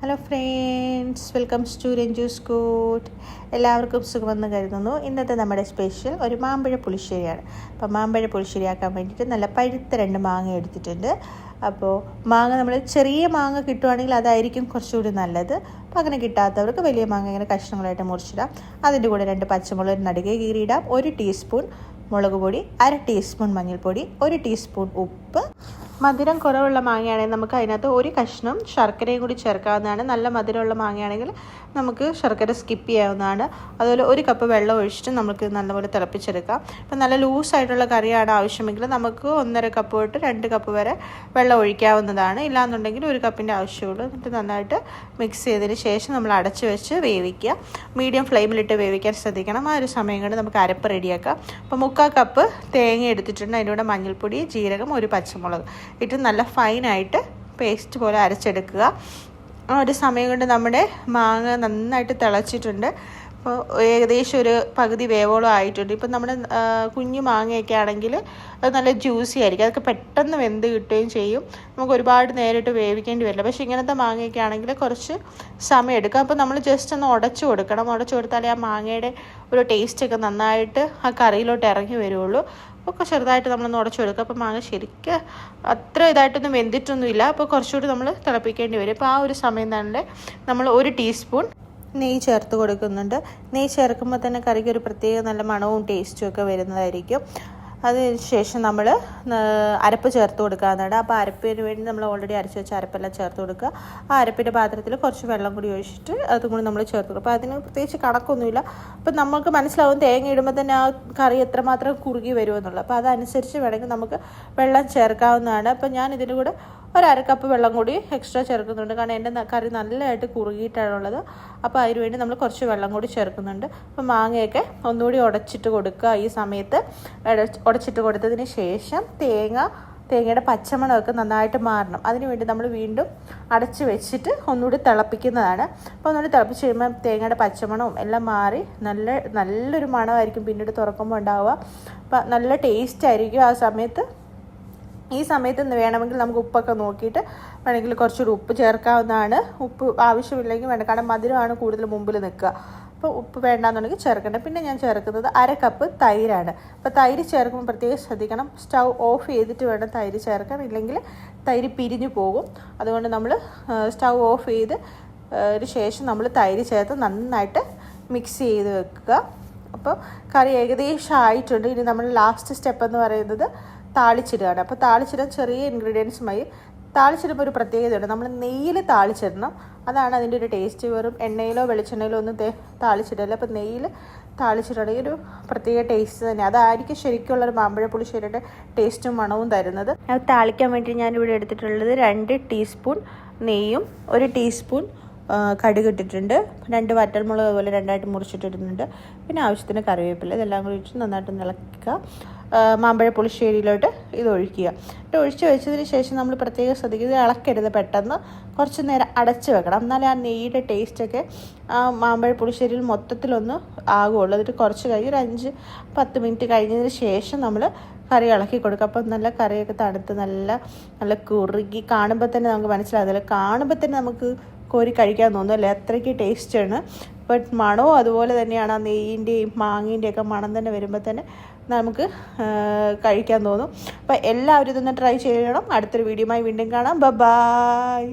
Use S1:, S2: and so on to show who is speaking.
S1: Hello friends welcome to Ranju's കൂട്ട് എല്ലാവർക്കും സുഖമെന്ന് കരുതുന്നു. ഇന്നത്തെ നമ്മുടെ സ്പെഷ്യൽ ഒരു മാമ്പഴ പുളിശ്ശേരിയാണ്. അപ്പോൾ മാമ്പഴ പുളിശ്ശേരിയാക്കാൻ വേണ്ടിയിട്ട് നല്ല പഴുത്ത രണ്ട് മാങ്ങ എടുത്തിട്ടുണ്ട്. അപ്പോൾ മാങ്ങ നമ്മൾ ചെറിയ മാങ്ങ കിട്ടുവാണെങ്കിൽ അതായിരിക്കും കുറച്ചുകൂടി നല്ലത്. അപ്പോൾ അങ്ങനെ കിട്ടാത്തവർക്ക് വലിയ മാങ്ങ ഇങ്ങനെ കഷ്ണങ്ങളായിട്ട് മുറിച്ചിടാം. അതിന്റെ കൂടെ രണ്ട് പച്ചമുളക് നടുകെ കീറിയിടാം. ഒരു ടീസ്പൂൺ മുളക് പൊടി അര ടീസ്പൂൺ മഞ്ഞൾപ്പൊടി ഒരു ടീസ്പൂൺ ഉപ്പ് മധുരം കുറവുള്ള മാങ്ങയാണെങ്കിൽ നമുക്ക് അതിനകത്ത് ഒരു കഷ്ണം ശർക്കരയും കൂടി ചേർക്കാവുന്നതാണ്. നല്ല മധുരമുള്ള മാങ്ങയാണെങ്കിൽ നമുക്ക് ശർക്കര സ്കിപ്പ് ചെയ്യാവുന്നതാണ്. അതുപോലെ ഒരു കപ്പ് വെള്ളം ഒഴിച്ചിട്ട് നമുക്ക് നല്ലപോലെ തിളപ്പിച്ചെടുക്കാം. ഇപ്പം നല്ല ലൂസായിട്ടുള്ള കറിയാണ് ആവശ്യമെങ്കിൽ നമുക്ക് ഒന്നര കപ്പ് തൊട്ട് രണ്ട് കപ്പ് വരെ വെള്ളം ഒഴിക്കാവുന്നതാണ്. ഇല്ലാന്നുണ്ടെങ്കിൽ ഒരു കപ്പിന്റെ ആവശ്യമുള്ളൂ. എന്നിട്ട് നന്നായിട്ട് മിക്സ് ചെയ്തതിന് ശേഷം നമ്മൾ അടച്ച് വെച്ച് വേവിക്കുക. മീഡിയം ഫ്ലെയിമിലിട്ട് വേവിക്കാൻ ശ്രദ്ധിക്കണം. ആ ഒരു സമയം കൊണ്ട് നമുക്ക് അരപ്പ് റെഡിയാക്കാം അപ്പോൾ മുക്കാൽ കപ്പ് തേങ്ങ എടുത്തിട്ടുണ്ട്. അതിന്റെ കൂടെ മഞ്ഞൾപ്പൊടി ജീരകം ഒരു പച്ചമുളക്. ഇട്ട് നല്ല ഫൈനായിട്ട് പേസ്റ്റ് പോലെ അരച്ചെടുക്കുക. ആ ഒരു സമയം കൊണ്ട് നമ്മുടെ മാങ്ങ നന്നായിട്ട് തിളച്ചിട്ടുണ്ട്. അപ്പോൾ ഏകദേശം ഒരു പകുതി വേവോളം ആയിട്ടുണ്ട്. ഇപ്പം നമ്മുടെ കുഞ്ഞു മാങ്ങയൊക്കെ ആണെങ്കിൽ അത് നല്ല ജ്യൂസി ആയിരിക്കും. അതൊക്കെ പെട്ടെന്ന് വെന്ത് കിട്ടുകയും ചെയ്യും. നമുക്ക് ഒരുപാട് നേരിട്ട് വേവിക്കേണ്ടി വരില്ല. പക്ഷേ ഇങ്ങനത്തെ മാങ്ങയൊക്കെ ആണെങ്കിൽ കുറച്ച് സമയം എടുക്കും. അപ്പോൾ നമ്മൾ ജസ്റ്റ് ഒന്ന് ഉടച്ചു കൊടുക്കണം. ഉടച്ചു കൊടുത്താലേ ആ മാങ്ങയുടെ ഒരു ടേസ്റ്റൊക്കെ നന്നായിട്ട് ആ കറിയിലോട്ട് ഇറങ്ങി വരുള്ളൂ. ഒക്കെ ചെറുതായിട്ട് നമ്മളൊന്ന് ഉടച്ചു കൊടുക്കുക. അപ്പോൾ മാങ്ങ ശരിക്കും അത്ര ഇതായിട്ടൊന്നും വെന്തിട്ടൊന്നുമില്ല. അപ്പോൾ കുറച്ചുകൂടി നമ്മൾ തിളപ്പിക്കേണ്ടി വരും. അപ്പോൾ ആ ഒരു സമയം തന്നെ നമ്മൾ ഒരു ടീസ്പൂൺ നെയ്യ് ചേർത്ത് കൊടുക്കുന്നുണ്ട്. നെയ്യ് ചേർക്കുമ്പോൾ തന്നെ കറിക്ക് ഒരു പ്രത്യേക നല്ല മണവും ടേസ്റ്റും ഒക്കെ വരുന്നതായിരിക്കും. അതിന് ശേഷം നമ്മൾ അരപ്പ് ചേർത്ത് കൊടുക്കാവുന്നതാണ്. അപ്പോൾ അരപ്പിന് വേണ്ടി നമ്മൾ ഓൾറെഡി അരച്ച് വെച്ച അരപ്പെല്ലാം ചേർത്ത് കൊടുക്കുക. ആ അരപ്പിന്റെ പാത്രത്തിൽ കുറച്ച് വെള്ളം കൂടി ഒഴിച്ചിട്ട് അതും കൂടി നമ്മൾ ചേർത്ത് കൊടുക്കും അപ്പോൾ അതിന് പ്രത്യേകിച്ച് കണക്കൊന്നുമില്ല. അപ്പോൾ നമുക്ക് മനസ്സിലാവും തേങ്ങ ഇടുമ്പോൾ തന്നെ ആ കറി എത്രമാത്രം കുറുകി വരുമെന്നുള്ളത്. അപ്പോൾ അതനുസരിച്ച് വേണമെങ്കിൽ നമുക്ക് വെള്ളം ചേർക്കാവുന്നതാണ്. അപ്പോൾ ഞാൻ ഇതിന്റെ കൂടെ ഒരു അര കപ്പ് വെള്ളം കൂടി എക്സ്ട്രാ ചേർക്കുന്നുണ്ട്. കാരണം എന്റെ കറി നല്ലതായിട്ട് കുറുകിയിട്ടാണുള്ളത്. അപ്പോൾ അതിന് വേണ്ടി നമ്മൾ കുറച്ച് വെള്ളം കൂടി ചേർക്കുന്നുണ്ട്. അപ്പോൾ മാങ്ങയൊക്കെ ഒന്നുകൂടി ഉടച്ചിട്ട് കൊടുക്കുക. ഈ സമയത്ത് ഉടച്ചിട്ട് കൊടുത്തതിന് ശേഷം തേങ്ങ തേങ്ങയുടെ പച്ചമണമൊക്കെ നന്നായിട്ട് മാറണം. അതിന് വേണ്ടി നമ്മൾ വീണ്ടും അടച്ച് വെച്ചിട്ട് ഒന്നുകൂടി തിളപ്പിക്കുന്നതാണ്. അപ്പോൾ ഒന്നുകൂടി തിളപ്പിച്ച് കഴിയുമ്പോൾ തേങ്ങയുടെ പച്ചമണവും എല്ലാം മാറി നല്ല നല്ലൊരു മണമായിരിക്കും. പിന്നീട് തുറക്കുമ്പോൾ ഉണ്ടാവുക. അപ്പം നല്ല ടേസ്റ്റ് ആയിരിക്കും ആ സമയത്ത്. ഈ സമയത്ത് വേണമെങ്കിൽ നമുക്ക് ഉപ്പൊക്കെ നോക്കിയിട്ട് വേണമെങ്കിൽ കുറച്ചുകൂടി ഉപ്പ് ചേർക്കാവുന്നതാണ്. ഉപ്പ് ആവശ്യമില്ലെങ്കിൽ വേണ്ട കാരണം മധുരമാണ് കൂടുതൽ മുമ്പിൽ നിൽക്കുക. അപ്പോൾ ഉപ്പ് വേണ്ടാന്നുണ്ടെങ്കിൽ ചേർക്കണ്ട. പിന്നെ ഞാൻ ചേർക്കുന്നത് അര കപ്പ് തൈരാണ്. അപ്പോൾ തൈര് ചേർക്കുമ്പോൾ പ്രത്യേകം ശ്രദ്ധിക്കണം. സ്റ്റൗ ഓഫ് ചെയ്തിട്ട് വേണം തൈര് ചേർക്കാൻ. ഇല്ലെങ്കിൽ തൈര് പിരിഞ്ഞു പോകും. അതുകൊണ്ട് നമ്മൾ സ്റ്റൗ ഓഫ് ചെയ്ത് ഒരു ശേഷം നമ്മൾ തൈര് ചേർത്ത് നന്നായിട്ട് മിക്സ് ചെയ്ത് വെക്കുക. അപ്പോൾ കറി ഏകദേശം ആയിട്ടുണ്ട്. ഇനി നമ്മൾ ലാസ്റ്റ് സ്റ്റെപ്പ് എന്ന് പറയുന്നത് താളിച്ചിടുകയാണ്. അപ്പോൾ താളിച്ചിടാൻ ചെറിയ ഇൻഗ്രീഡിയൻസുമായി താളിച്ചിടുമ്പോൾ ഒരു പ്രത്യേകതയുണ്ട്. നമ്മൾ നെയ്യിൽ താളിച്ചിടണം. അതാണ് അതിന്റെ ഒരു ടേസ്റ്റ്. വെറും എണ്ണയിലോ വെളിച്ചെണ്ണയിലോ ഒന്നും താളിച്ചിടില്ല. അപ്പോൾ നെയ്യിൽ താളിച്ചിട്ടുണ്ടെങ്കിൽ ഒരു പ്രത്യേക ടേസ്റ്റ് തന്നെ. അതായിരിക്കും ശരിക്കുള്ള ഒരു മാമ്പഴ പുളിശ്ശേരിയുടെ ടേസ്റ്റും മണവും തരുന്നത്. അത് താളിക്കാൻ വേണ്ടി ഞാനിവിടെ എടുത്തിട്ടുള്ളത് രണ്ട് ടീസ്പൂൺ നെയ്യും ഒരു ടീസ്പൂൺ കടുക് ഇട്ടിട്ടുണ്ട്. രണ്ട് വറ്റൽമുളക് അതുപോലെ രണ്ടായിട്ട് മുറിച്ചിട്ടിട്ടുണ്ട് പിന്നെ ആവശ്യത്തിന് കറിവേപ്പില. ഇതെല്ലാം കൂടി ഇട്ട് നന്നായിട്ട് ഇളക്കുക. മാമ്പഴ പുളിശ്ശേരിയിലോട്ട് ഇത് ഒഴിക്കുക. ഇത് ഒഴിച്ച് വെച്ചതിന് ശേഷം നമ്മൾ പ്രത്യേകം ശ്രദ്ധിക്കുക ഇത് ഇളക്കരുത് പെട്ടെന്ന്. കുറച്ച് നേരം അടച്ച് വെക്കണം. എന്നാലേ ആ നെയ്യുടെ ടേസ്റ്റൊക്കെ ആ മാമ്പഴ പുളിശ്ശേരിയിൽ മൊത്തത്തിലൊന്ന് ആകുള്ളൂ എന്നിട്ട് കുറച്ച് കഴിഞ്ഞ് ഒരു അഞ്ച് പത്ത് മിനിറ്റ് കഴിഞ്ഞതിന് ശേഷം നമ്മൾ കറി ഇളക്കി കൊടുക്കുക. അപ്പം നല്ല കറിയൊക്കെ തണുത്ത് നല്ല നല്ല കുറുകി കാണുമ്പോൾ തന്നെ നമുക്ക് മനസ്സിലാകുന്നില്ല കാണുമ്പോൾ തന്നെ നമുക്ക് കോരി കഴിക്കാൻ തോന്നും അല്ലേ? അത്രയ്ക്ക് ടേസ്റ്റാണ് ബട്ട് മണവും അതുപോലെ തന്നെയാണ്. ആ നെയ്യിന്റെയും മാങ്ങേന്റെയൊക്കെ മണം തന്നെ വരുമ്പോൾ തന്നെ നമുക്ക് കഴിക്കാൻ തോന്നും. അപ്പോൾ എല്ലാവരും ഇതൊന്ന് ട്രൈ ചെയ്യണം. അടുത്തൊരു വീഡിയോയുമായി വീണ്ടും കാണാം. ബ ബായ്